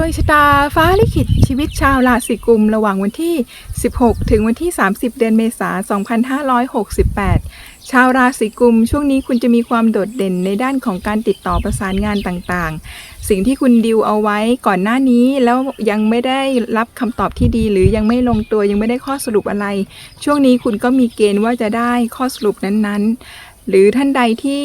วงชะตาฟ้าลิขิตชีวิตชาวราศีกุม ระหว่างวันที่ 16 ถึงวันที่ 30 เดือนเมษายน 2568 ชาวราศีกุม ช่วงนี้คุณจะมีความโดดเด่นในด้านของการติดต่อประสานงานต่างๆ สิ่งที่คุณดิวเอาไว้ก่อนหน้านี้แล้วยังไม่ได้รับคำตอบที่ดี หรือยังไม่ลงตัวยังไม่ได้ข้อสรุปอะไร ช่วงนี้คุณก็มีเกณฑ์ว่าจะได้ข้อสรุปนั้นๆ หรือท่านใดที่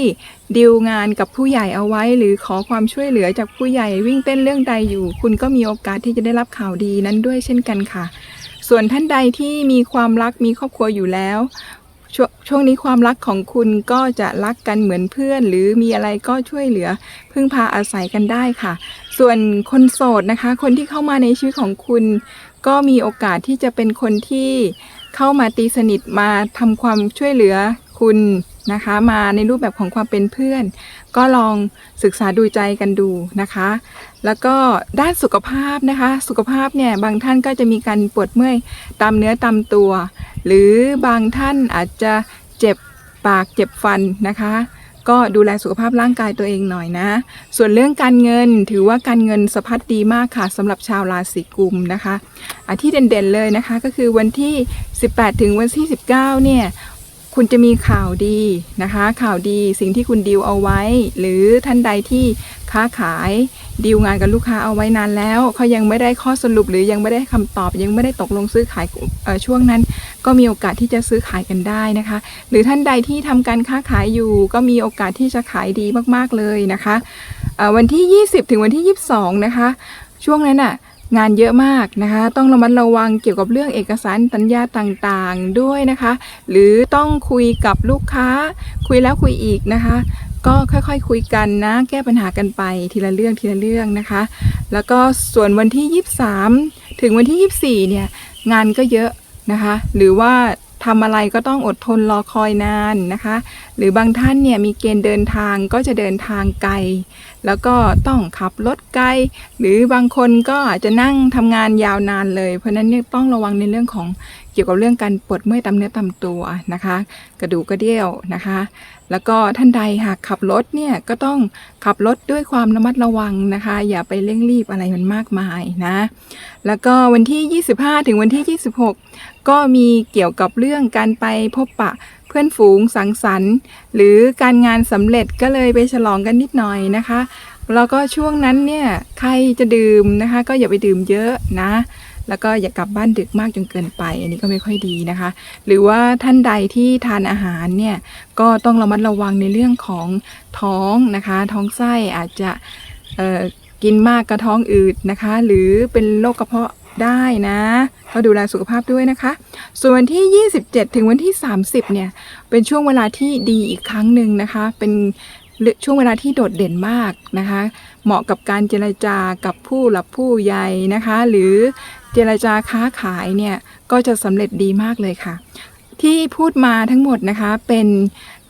ดีลงานกับผู้ใหญ่เอาไว้ หรือขอความช่วยเหลือจากผู้ใหญ่วิ่งเต้นเรื่องใดอยู่ คุณก็มีโอกาสที่จะได้รับข่าวดีนั้นด้วยเช่นกันค่ะ ส่วนท่านใดที่มีความรักมีครอบครัวอยู่แล้วชช่วงนี้ความรักของคุณก็จะรักกันเหมือนเพื่อน หรือมีอะไรก็ช่วยเหลือ พึ่งพาอาศัยกันได้ค่ะ ส่วนคนโสดนะคะ คนที่เข้ามาในชีวิตของคุณ ก็มีโอกาสที่จะเป็นคนที่เข้ามาตีสนิทมาทำความช่วยเหลือคุณ นะคะ มาในรูปแบบของความเป็นเพื่อน ก็ลองศึกษาดูใจกันดูนะคะ แล้วก็ด้านสุขภาพนะคะ สุขภาพเนี่ยบางท่านก็จะมีการปวดเมื่อยตามเนื้อตามตัว หรือบางท่านอาจจะเจ็บปากเจ็บฟันนะคะ ก็ดูแลสุขภาพร่างกายตัวเองหน่อยนะ ส่วนเรื่องการเงินถือว่าการเงินสะพัดดีมากค่ะสำหรับชาวราศีกุมนะคะอาที่เด่นๆเลยนะคะก็คือวันที่ 18 ถึงวันที่ 19 เนี่ย คุณจะมีข่าวดีนะคะ ข่าวดีสิ่งที่คุณดีลเอาไว้ หรือท่านใดที่ค้าขายดีลงานกับลูกค้าเอาไว้นานแล้วเขายังไม่ได้ข้อสรุปหรือยังไม่ได้คำตอบ ยังไม่ได้ตกลงซื้อขายช่วงนั้น ก็มีโอกาสที่จะซื้อขายกันได้นะคะ หรือท่านใดที่ทำการค้าขายอยู่ ก็มีโอกาสที่จะขายดีมากๆเลยนะคะวันที่ 20 ถึงวันที่ 22 นะคะ ช่วงนั้นน่ะ งานเยอะมากนะคะ ต้องระมัดระวังเกี่ยวกับเรื่องเอกสารสัญญาต่างๆด้วยนะคะ หรือต้องคุยกับลูกค้า คุยแล้วคุยอีกนะคะ ก็ค่อยๆคุยกันนะ แก้ปัญหากันไปทีละเรื่องทีละเรื่องนะคะ แล้วก็ส่วนวันที่ 23 ถึงวันที่ 24 เนี่ยงานก็เยอะนะคะ หรือว่า ทำอะไรก็ต้องอดทนรอคอยนานนะคะ หรือบางท่านเนี่ยมีเกณฑ์เดินทางก็จะเดินทางไกล แล้วก็ต้องขับรถไกล หรือบางคนก็อาจจะนั่งทำงานยาวนานเลย เพราะนั้นเนี่ยต้องระวังในเรื่องของ เกี่ยวกับเรื่องการปวดเมื่อยตามเนื้อตามตัวนะคะ กระดูกกระเดี่ยวนะคะ แล้วก็ท่านใดหากขับรถเนี่ยก็ต้องขับรถด้วยความระมัดระวังนะคะ อย่าไปเร่งรีบอะไรมันมากมายนะ แล้วก็วันที่ 25 ถึงวันที่ 26 ก็มีเกี่ยวกับเรื่องการไปพบปะเพื่อนฝูงสังสรรค์ หรือการงานสำเร็จก็เลยไปฉลองกันนิดหน่อยนะคะแล้วก็ช่วงนั้นเนี่ยใครจะดื่มนะคะ ก็อย่าไปดื่มเยอะนะ แล้วก็อย่ากลับบ้านดึกมากจนเกินไป อันนี้ก็ไม่ค่อยดีนะคะ หรือว่าท่านใดที่ทานอาหารเนี่ยก็ต้องระมัดระวังในเรื่องของท้องนะคะ ท้องไส้อาจจะกินมากกระท้องอืดนะคะ หรือเป็นโรคกระเพาะได้นะก็ดูแลสุขภาพด้วยนะคะ ส่วนวันที่ 27 ถึงวันที่ 30 เนี่ย เป็นช่วงเวลาที่ดีอีกครั้งหนึ่งนะคะ เป็น ช่วงเวลาที่โดดเด่นมากนะคะ เหมาะกับการเจรจากับผู้หลักผู้ใหญ่นะคะ หรือเจรจาค้าขายเนี่ยก็จะสำเร็จดีมากเลยค่ะ ที่พูดมาทั้งหมดนะคะเป็น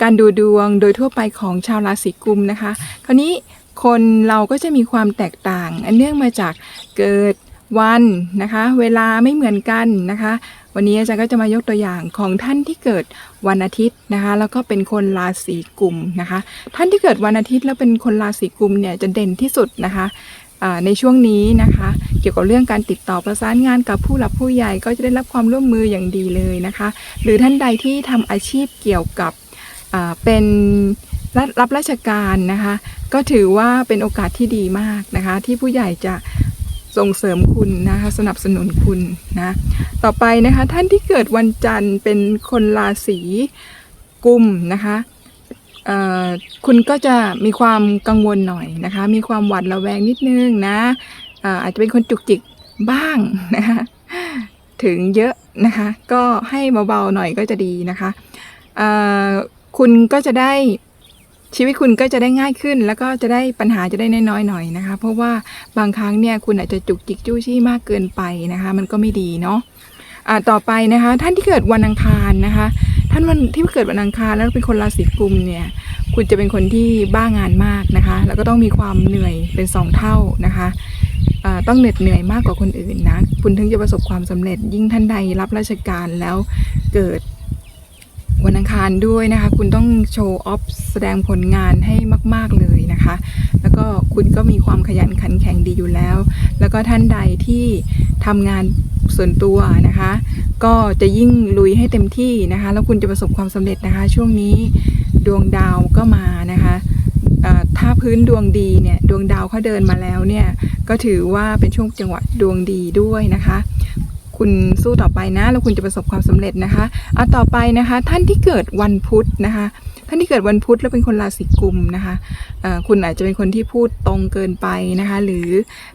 การดูดวงโดยทั่วไปของชาวราศีกุมนะคะ คราวนี้คนเราก็จะมีความแตกต่าง อันเนื่องมาจากเกิด วันนะคะ เวลาไม่เหมือนกันนะคะ วันนี้อาจารย์ก็จะมายกตัวอย่างของท่านที่เกิดวันอาทิตย์นะคะ แล้วก็เป็นคนราศีกุมนะคะ ท่านที่เกิดวันอาทิตย์แล้วเป็นคนราศีกุมเนี่ยจะเด่นที่สุดนะคะในช่วงนี้นะคะ เกี่ยวกับเรื่องการติดต่อประสานงานกับผู้หลักผู้ใหญ่ก็จะได้รับความร่วมมืออย่างดีเลยนะคะ หรือท่านใดที่ทำอาชีพเกี่ยวกับเป็นรับราชการนะคะ ก็ถือว่าเป็นโอกาสที่ดีมากนะคะ ที่ผู้ใหญ่จะ ส่งเสริมคุณนะคะสนับสนุนคุณนะต่อไปนะคะท่านที่เกิดวันจันทร์เป็นคนราศีกุมนะคะคุณก็จะมีความกังวลหน่อยนะคะมีความหวาดระแวงนิดนึงนะอาอาจจะเป็นคนจุกจิกบ้างนะคะถึงเยอะนะคะก็ให้เบาๆหน่อยก็จะดีนะคะคุณก็จะได้ ชีวิตคุณก็จะได้ง่ายขึ้น แล้วก็จะได้ปัญหาจะได้น้อยๆหน่อยนะคะ เพราะว่าบางครั้งเนี่ยคุณอาจจะจุกจิกจู้จี้มากเกินไปนะคะ มันก็ไม่ดีเนาะอ่าต่อไปนะคะ ท่านที่เกิดวันอังคารนะคะ ท่านวันที่เกิดวันอังคารแล้วเป็นคนราศีกุมเนี่ยคุณจะเป็นคนที่บ้างานมากนะคะ แล้วก็ต้องมีความเหนื่อยเป็นสองเท่านะคะอ่าต้องเหน็ดเหนื่อยมากกว่าคนอื่นนะ คุณถึงจะประสบความสำเร็จยิ่งท่านใดรับราชการแล้วเกิด วันอังคารด้วยนะคะ คุณต้องโชว์ออฟแสดงผลงานให้มาก ๆเลยนะคะ แล้วก็คุณก็มีความขยันขันแข็งดีอยู่แล้ว แล้วก็ท่านใดที่ทำงานส่วนตัวนะคะ ก็จะยิ่งลุยให้เต็มที่นะคะ แล้วคุณจะประสบความสำเร็จนะคะ ช่วงนี้ดวงดาวก็มานะคะถ้าพื้นดวงดีเนี่ยดวงดาวเขาเดินมาแล้วเนี่ยก็ถือว่าเป็นช่วงจังหวะดวงดีด้วยนะคะ คุณสู้ต่อไปนะ แล้วคุณจะประสบความสำเร็จนะคะเอาต่อไปนะคะ ท่านที่เกิดวันพุธนะคะ ท่านที่เกิดวันพุธแล้วเป็นคนราศีกุมนะคะคุณอาจจะเป็นคนที่พูดตรงเกินไปนะคะ หรือ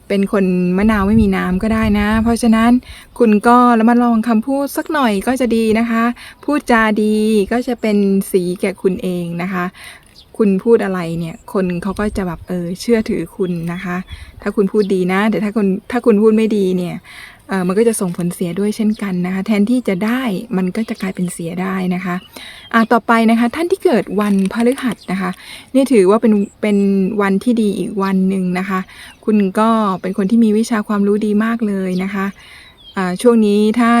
เป็นคนมะนาวไม่มีน้ำก็ได้นะ เพราะฉะนั้นคุณก็ระมัดระวังคำพูดสักหน่อยก็จะดีนะคะ พูดจาดีก็จะเป็นสีแก่คุณเองนะคะ คุณพูดอะไรเนี่ย คนเขาก็จะแบบเออเชื่อถือคุณนะคะ ถ้าคุณพูดดีนะแต่ถ้าคุณถ้าคุณพูดไม่ดีเนี่ยเออมันก็จะส่งผลเสียด้วยเช่นกันนะคะ แทนที่จะได้มันก็จะกลายเป็นเสียได้นะคะอ่าต่อไปนะคะ ท่านที่เกิดวันพฤหัสนะคะนี่ถือว่าเป็นเป็นวันที่ดีอีกวันหนึ่งนะคะ คุณก็เป็นคนที่มีวิชาความรู้ดีมากเลยนะคะอ่าช่วงนี้ถ้า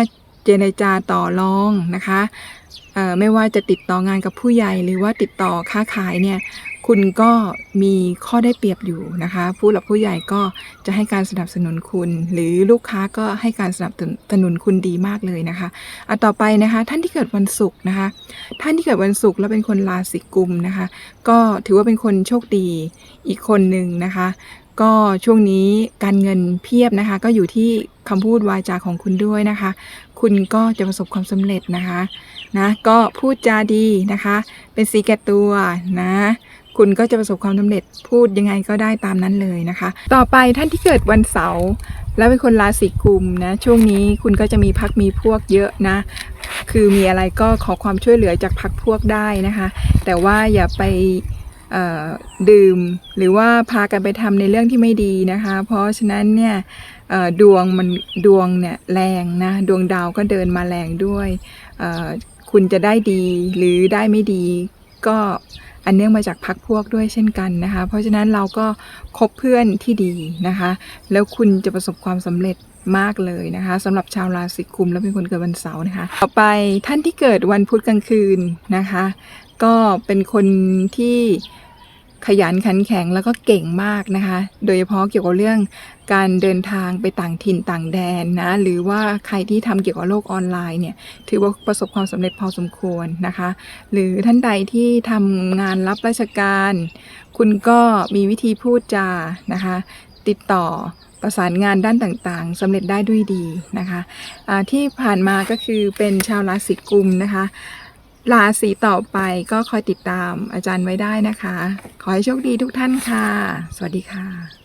เจรจาต่อรองนะคะ ไม่ว่าจะติดต่องานกับผู้ใหญ่หรือว่าติดต่อค้าขายเนี่ยคุณก็มีข้อได้เปรียบอยู่นะคะผู้หลักผู้ใหญ่ก็จะให้การสนับสนุนคุณ หรือลูกค้าก็ให้การสนับสนุนคุณดีมากเลยนะคะอะต่อไปนะคะท่านที่เกิดวันศุกร์นะคะ ท่านที่เกิดวันศุกร์แล้วเป็นคนราศีกุมนะคะ ก็ถือว่าเป็นคนโชคดีอีกคนหนึ่งนะคะ ก็ช่วงนี้การเงินเพียบนะคะ ก็อยู่ที่ คำพูดวาจาของคุณด้วยนะคะ คุณก็จะประสบความสำเร็จนะคะนะก็พูดจาดีนะคะ เป็นสีแก่ตัวนะคุณก็จะประสบความสำเร็จพูดยังไงก็ได้ตามนั้นเลยนะคะ ต่อไปท่านที่เกิดวันเสาร์แล้วเป็นคนราศีกุมนะช่วงนี้คุณก็จะมีพักมีพวกเยอะนะ คือมีอะไรก็ขอความช่วยเหลือจากพักพวกได้นะคะ แต่ว่าอย่าไป ดื่มหรือว่าพากันไปทำในเรื่องที่ไม่ดีนะคะ เพราะฉะนั้นเนี่ยดวงมันดวงเนี่ยแรงนะดวงดาวก็เดินมาแรงด้วยคุณจะได้ดีหรือได้ไม่ดีก็อันเนื่องมาจากพักพวกด้วยเช่นกันนะคะ เพราะฉะนั้นเราก็คบเพื่อนที่ดีนะคะ แล้วคุณจะประสบความสำเร็จมากเลยนะคะสำหรับชาวราศีกุม แล้วเป็นคนเกิดวันเสาร์นะคะ ต่อไปท่านที่เกิดวันพุธกลางคืนนะคะ ก็เป็นคนที่ขยันขันแข็งแล้วก็เก่งมากนะคะ โดยเฉพาะเกี่ยวกับเรื่องการเดินทางไปต่างถิ่นต่างแดนนะ หรือว่าใครที่ทำเกี่ยวกับโลกออนไลน์เนี่ย ถือว่าประสบความสำเร็จพอสมควรนะคะ หรือท่านใดที่ทำงานรับราชการ คุณก็มีวิธีพูดจานะคะ ติดต่อประสานงานด้านต่างๆสำเร็จได้ด้วยดีนะคะอ่าที่ผ่านมาก็คือเป็นชาวราศีกุมนะคะ ราศีต่อไปก็คอยติดตามอาจารย์ไว้ได้นะคะ ขอให้โชคดีทุกท่านค่ะ สวัสดีค่ะ